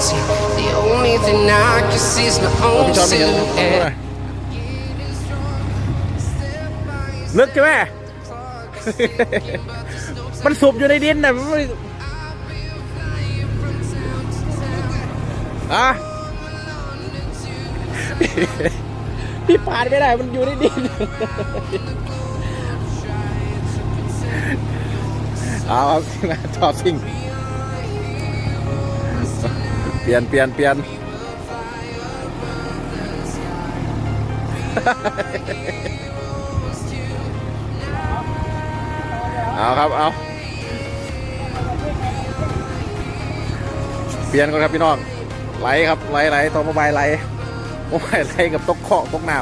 empty. The only thing I can see is my พี่ own ชอนไม่เห็น silhouette. ลึกใช่ไหมมันสุบอยู่ในดินน่ะมันไม่อะพี่ปาดไม่ได้ มันอยู่ในดิน เอาครับชอบสิ่ง เปลี่ยนเปลี่ยนเปลี่ยนเอาครับเอาเปลี่ยนก่อนครับพี่น้องไหลครับไหลไหลตัวโมบายไหลโมบายไหลกับตกเคาะตกน้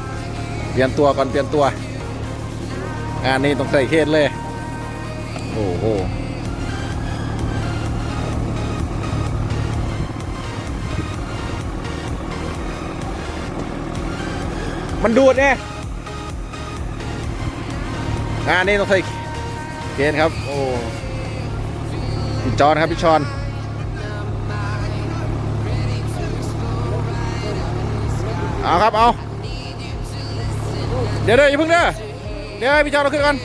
ำเปลี่ยนตัวก่อนเปลี่ยนตัว งานนี้ต้องใส่เคสเลย โอ้โห มันดูดเนี่ยงานนี้ต้องใส่เกณฑ์ครับ โอ้พี่จอนครับพี่ชอนเอาครับ เอา เดี๋ยวเดี๋ยวอย่าเพิ่งเด้อเดี๋ยวให้พี่จอนเราขึ้นก่อน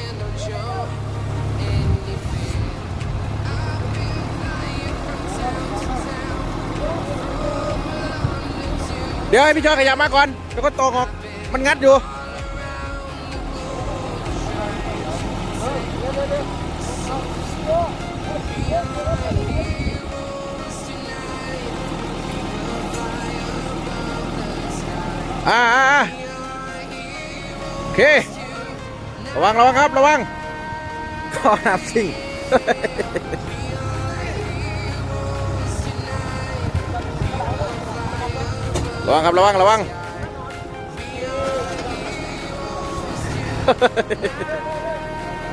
เดี๋ยวให้พี่จอนขยับมาก่อนแล้วก็ตกออก มันงัดอยู่อ่าอ่าอ่าโอเค ระวัง ระวัง ครับ ระวังข้อน้ำสิ่งระวังครับ ระวัง ระวัง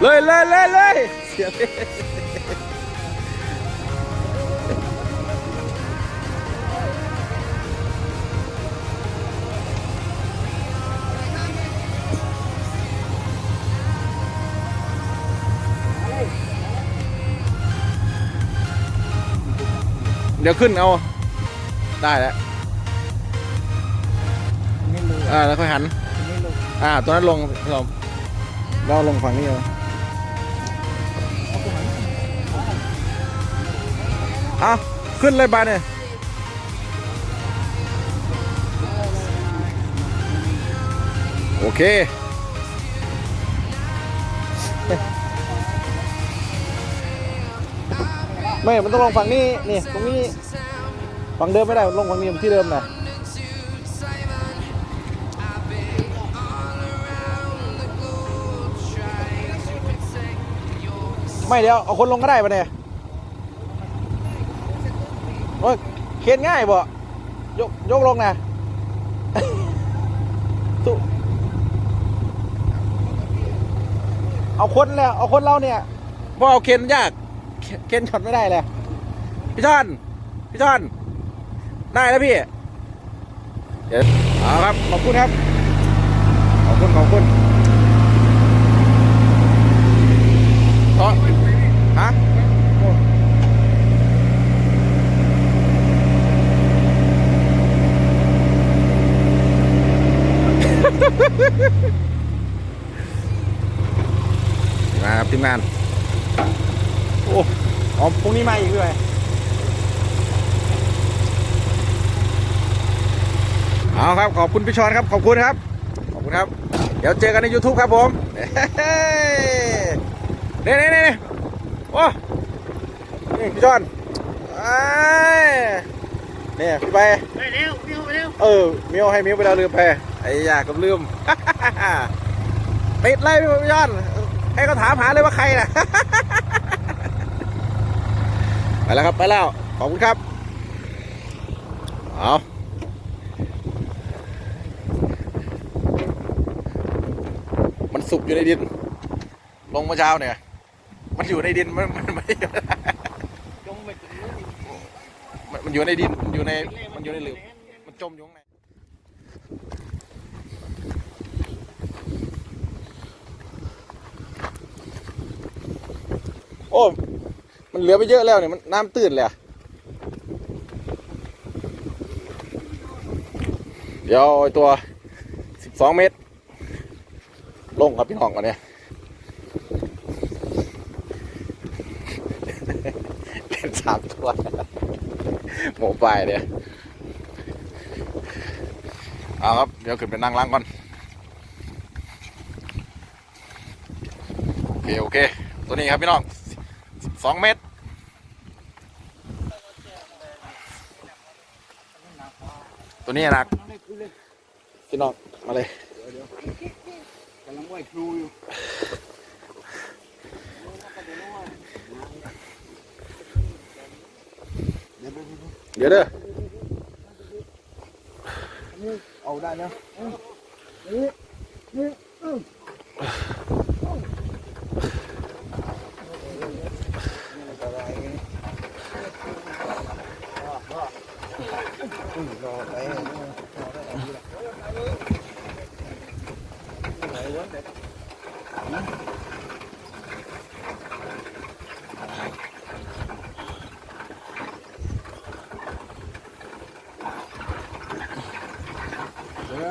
เลยเลยเลยเลยเสียเลยเดี๋ยวขึ้นเอา ได้แล้วอ่าแล้วค่อยหัน อ่าตัวนั้นลงลง เราลงฝั่งนี้เอาเอาขึ้นเลยบาเนี่ยโอเคไม่ มันต้องลงฝั่งนี้ นี่ ตรงนี้ ฝั่งเดิมไม่ได้ ลงฝั่งนี้ที่เดิมนะ ไม่เดี๋ยวเอาคนลงก็ได้ปะเนี่ยโอ้ยเข็นง่ายบ่ยกยกลงนะสู้เอาคนแล้วเอาคนเราเนี่ยพราะเอาเข็นยากเข็นเข็นช็อตไม่ได้เลยพี่ชอนพี่ชอนได้แล้วพี่เดี๋ยวเอาครับขอบคุณครับขอบคุณขอบคุณเพราะฮะโอ้มาครับทีมงาน โอ้อ๋อพ รุ่งนี้มาอีกด้วยเอาครับขอบคุณพี่ชอนครับขอบคุณครับ ขอบคุณครับ เดี๋ยวเจอกันใน YouTube ครับผมเฮ้นี่นี่นี่โอ้นี่พี่จอนไอ้เนี่ยพี่ไปไปเร็วมิวไปเร็วเออมิวให้มิวไปแล้วลืมไปไอ้ยากับลืมติดเลยพี่จอนให้เขาถามหาเลยว่าใครนะไป แล้วครับ ไปแล้ว ขอบคุณครับ เอามันสุกอยู่ในดิน ลงเมื่อเช้าเนี่ย มันอยู่ในดิน มันมันไม่ได้จงไปถึงนู้นอีกมันอยู่ในดิน มันอยู่ใน มันอยู่ในหลืมมันจมอยู่ข้างในโอ้ มันเหลือไปเยอะแล้วเนี่ยมันน้ำตื้นเลยเดี๋ยวตัวสิบสองเมตร ลงครับพี่น้องก่อนเนี่ยเล่นสามตัวหมูปลายเนี่ยเอาครับ เดี๋ยวขึ้นไปนั่งล้างก่อน โอเค โอเค ตัวนี้ครับพี่น้องสองเมตร ตัวนี้หนักไม่คุยเลยพี่น้องมาเลยกำลังไหวครูอยู่เดี๋ยวเด้อเอาได้นะ เดี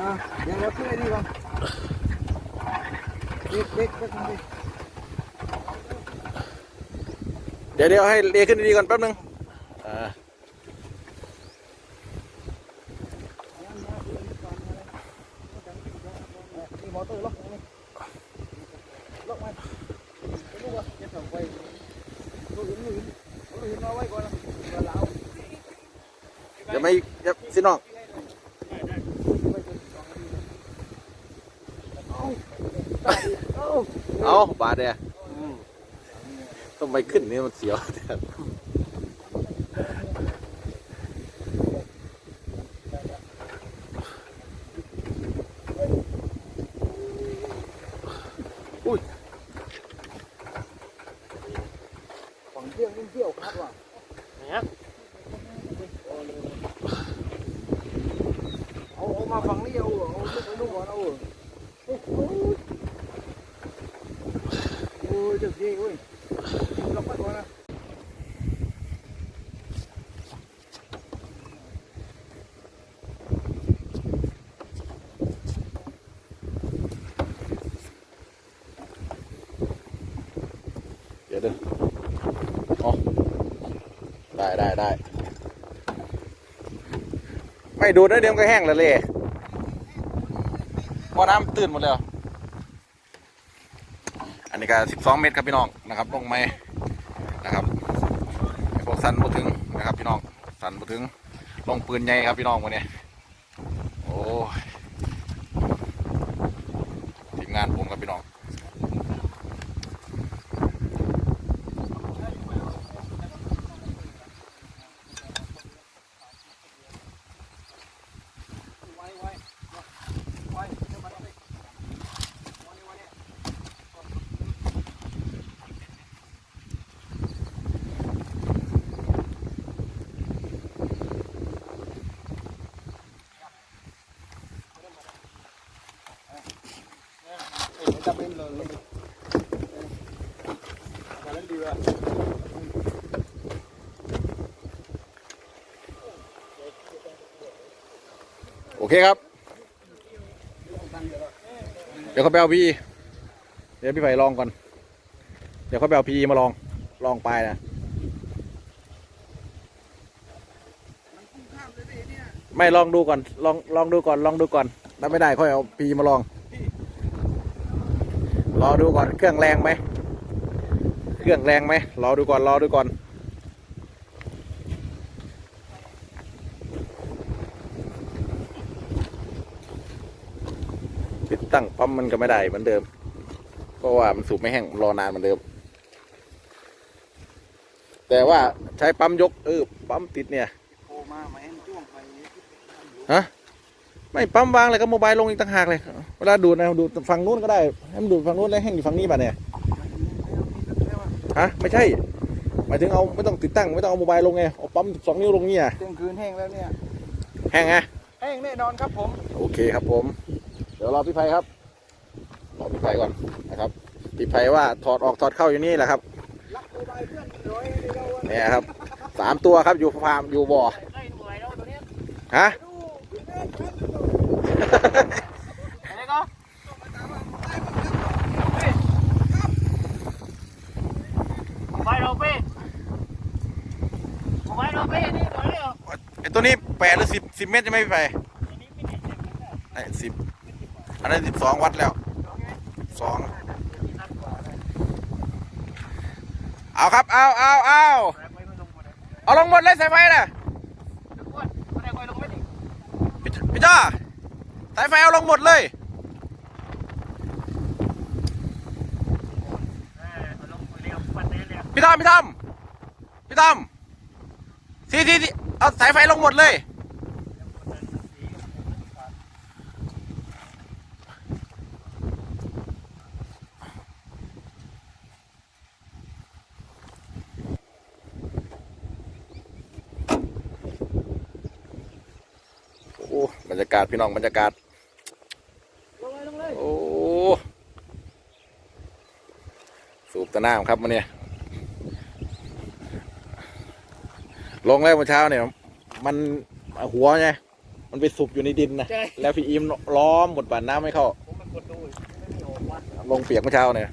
๋ยวเดี๋ยวรถขึ้นไอ้นี่ก่อนเด็กเด็กก็ทำดิ เดี๋ยวเดี๋ยวให้เรียขึ้นดีๆก่อนแป๊บนึงอ่านี่มอเตอร์ล็อกนี่ล็อกมันลูกอะเก็บของเอาไว้ก่อนนะเดี๋ยวเราเดี๋ยวไม่เดี๋ยวสิน้องเอาบาดเนี่ย ต้องไปขึ้นนี่มันเสียวอุ้ยฝั่งเที่ยวนิ่งเที่ยวครับว่ะเอาเอามาฝั่งนี้เอาเอาลูกเอาลูกก่อนเอาโอ้โหโอ้ยเด็กดีเว้ยล็อกไว้ก่อนนะ เดี๋ยวเดี๋ยวอ๋อได้ได้ได้ ไม่ดูดนะเดี๋ยวมันก็แห้งแล้วเลยพอน้ำตื่นหมดแล้วอันนี้ก็สิบสองเมตรครับพี่น้องนะครับลงไม้นะครับพวกสันบ่ถึงนะครับพี่น้องสันบ่ถึงลงปืนใหญ่ครับพี่น้องวันนี้โอ้ยทีมงานผมครับพี่น้อง จะเป็นเลยมาเล่นดีว่ะโอเคครับ เดี๋ยวเขาไปเอาพีเดี๋ยวพี่ไผ่ลองก่อน เดี๋ยวเขาไปเอาพีมาลอง ลองไปนะไม่ลองดูก่อน ลองลองดูก่อน ลองดูก่อนถ้าไม่ได้ค่อยเอาพีมาลอง รอดูก่อนเครื่องแรงไหม เครื่องแรงไหมรอดูก่อนรอดูก่อน ติดตั้งปั๊มมันก็ไม่ได้เหมือนเดิม เพราะว่ามันสูบไม่แห้งรอนานเหมือนเดิม แต่ว่าใช้ปั๊มยกเออปั๊มติดเนี่ยโทรมามาเอ็นจ้วงไปฮะ ไม่ปั๊มวางเลยก็โมบายลงอีกต่างหากเลยเวลาดูดนะดูดฝั่งนู้นก็ได้ให้มันดูดฝั่งนู้นแล้วแห้งอยู่ฝั่งนี้ป่ะเนี่ยฮะไม่ใช่หมายถึงเอาไม่ต้องติดตั้งไม่ต้องเอาโมบายลงไงเอาปั๊มสองนิ้วลงเนี่ยเที่ยงคืนแห้งแล้วเนี่ยแห้งไงแห้งแน่นอนครับผม โอเคครับผม เดี๋ยวรอพี่ไพครับรอพี่ไพก่อนนะครับพี่ไพว่าถอดออกถอดเข้าอยู่นี่แหละครับรักโมบายเพื่อนร้อยให้เราเนี่ยครับสามตัวครับอยู่ฟาร์มอยู่บ่อได้หน่วยแล้วตัวเนี้ยฮะ ไปราเป้ไปราเป้นี่ตัวนี้เอตัวนี้แปดหรือสิบสิบเมตรใช่ไหมพี่ไปไอสิบอันนั้นสิบสองวัดแล้วสองเอาครับ เอาเอาเอาเอาลงหมดเลยสายไฟน่ะพี่จ้า สายไฟเอาลงหมดเลย พี่ทอมพี่ทอมพี่ทอมทีทีทีเอาสายไฟลงหมดเลย โอ้บรรยากาศพี่น้องบรรยากาศ โอ้ สูบตะน้ำครับมันเนี่ยลงแล้วเมื่อเช้าเนี่ย มันหัวไงมันไปสุบอยู่ในดินนะใช่แล้วพี่อิมล้อมหมดบานน้ำไม่เข้าผมมากดดูไม่มีออกวัดลงเปียกเมื่อเช้าเนี่ย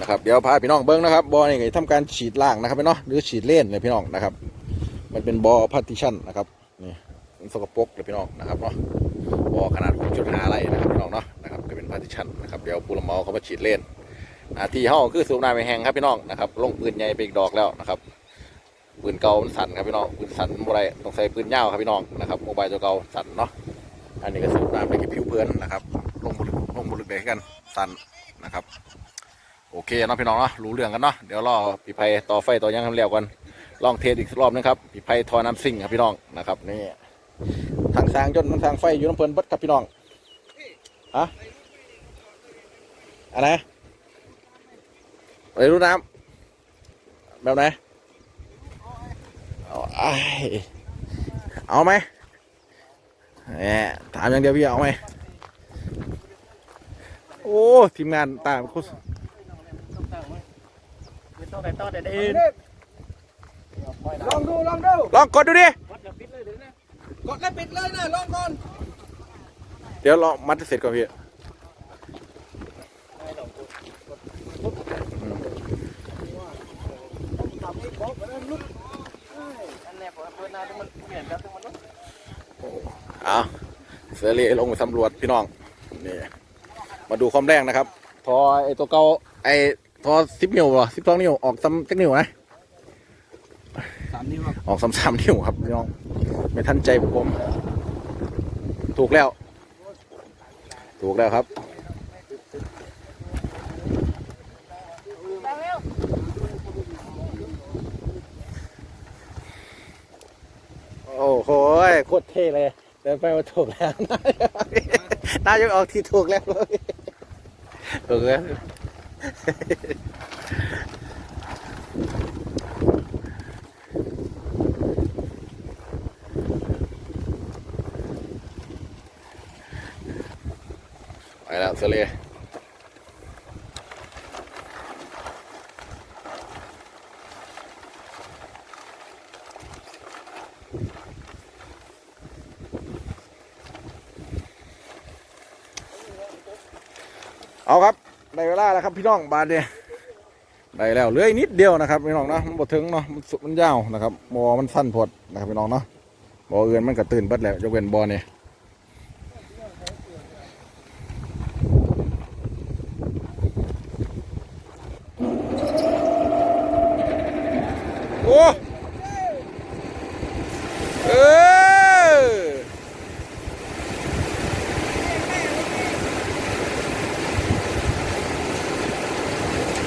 นะครับเดี๋ยวพาพี่น้องเบิ้งนะครับบอนี่ไงทำการฉีดล่างนะครับพี่น้องหรือฉีดเล่นเลยพี่น้องนะครับ มันเป็นบอพาร์ติชันนะครับนี่มัน สกปรกเลยพี่น้องนะครับเนาะบอขนาด6จุดหาไรนะครับพี่น้องเนาะนะครับก็เป็นพาร์ติชันนะครับเดี๋ยวผู้รับเมาเขามาฉีดเล่นนาที่เฮาคือสูบน้ำไปแห้งครับพี่น้องนะครับลงปืนใหญ่ไปอีกดอกแล้วนะครับปืนเก่ามันสั่นครับพี่น้องปืนสั่นบ่ได้ต้องใส่ปืนยาวครับพี่น้องนะครับโมบายตัวเก่าสั่นเนาะอันนี้ก็สูบน้ำไปกับผิวเพื่อนนะครับลงบุลึกลงบุลึกเด็กกันสั่นนะครับโอเคเนาะพี่น้องเนาะรู้เรื่องกันเนาะเดี๋ยวรอพี่ไพต่อไฟต่อยังทำเร็วกันลองเทสอีกรอบนึงครับพี่ไพทอน้ำซิ่งครับพี่น้องนะครับนี่ ทางสร้างจนทางไฟอยู่น้ำเพลินเบัดครับพี่น้องฮะอะไรอะไรรู้น้ำแบบไหนเอาไอ้เอาไหมแหมถามอย่างเดียวพี่เอาไหมโอ้ทีมงานตามโคตรต้องแต่ต้องแต่เดินลองดูลองดูลองกดดูดิ กดแล้วปิดเลยนะลองก่อน เดี๋ยวลอมัดเสร็จก่อนพี่เปิดหน้ามันเปลี่ยนแล้วตรงมันเอาเสือเล่ลงไปสำรวจพี่น้องนี่มาดูความแรงนะครับทอไอตัวเก่าไอทอสิบนิ้วเหรอสิบสองนิ้วออกซ้ำจักนิ้วนะ สามนิ้วครับออกซ้ำสามนิ้วครับพี่น้องไม่ทันใจผมถูกแล้ว ถูกแล้วครับโอ้โหโคตรเท่เลยเดินไปมาถูกแล้วน่าจะออกที่ถูกแล้วเลยถูกแล้ว ไปแล้วเลยเอาครับได้เวลาแล้วครับพี่น้องบาทเนี่ยได้แล้วเหลืออีกนิดเดียวนะครับพี่น้องนะมันบดถึงเนาะมันสุดมันยาวนะครับบอมันสั้นพดนะครับพี่น้องเนาะบอเอือนมันก็ตื่นบิดแล้วยกเว้นบอเนี่ย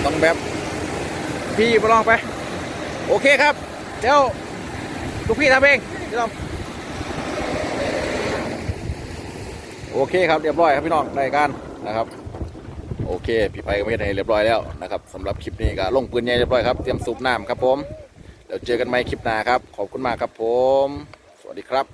ต้องแบบพี่มาลองไป โอเคครับ เดี๋ยวลูกพี่ทำเองพี่น้องโอเคครับเรียบร้อยครับพี่น้องได้การนะครับ โอเค พี่ไปก็ไม่ได้เรียบร้อยแล้วนะครับสำหรับคลิปนี้ก็ลงปืนใหญ่เรียบร้อยครับเตรียมสูบน้ำครับผมเดี๋ยวเจอกันใหม่คลิปหน้าครับ ขอบคุณมากครับผม สวัสดีครับ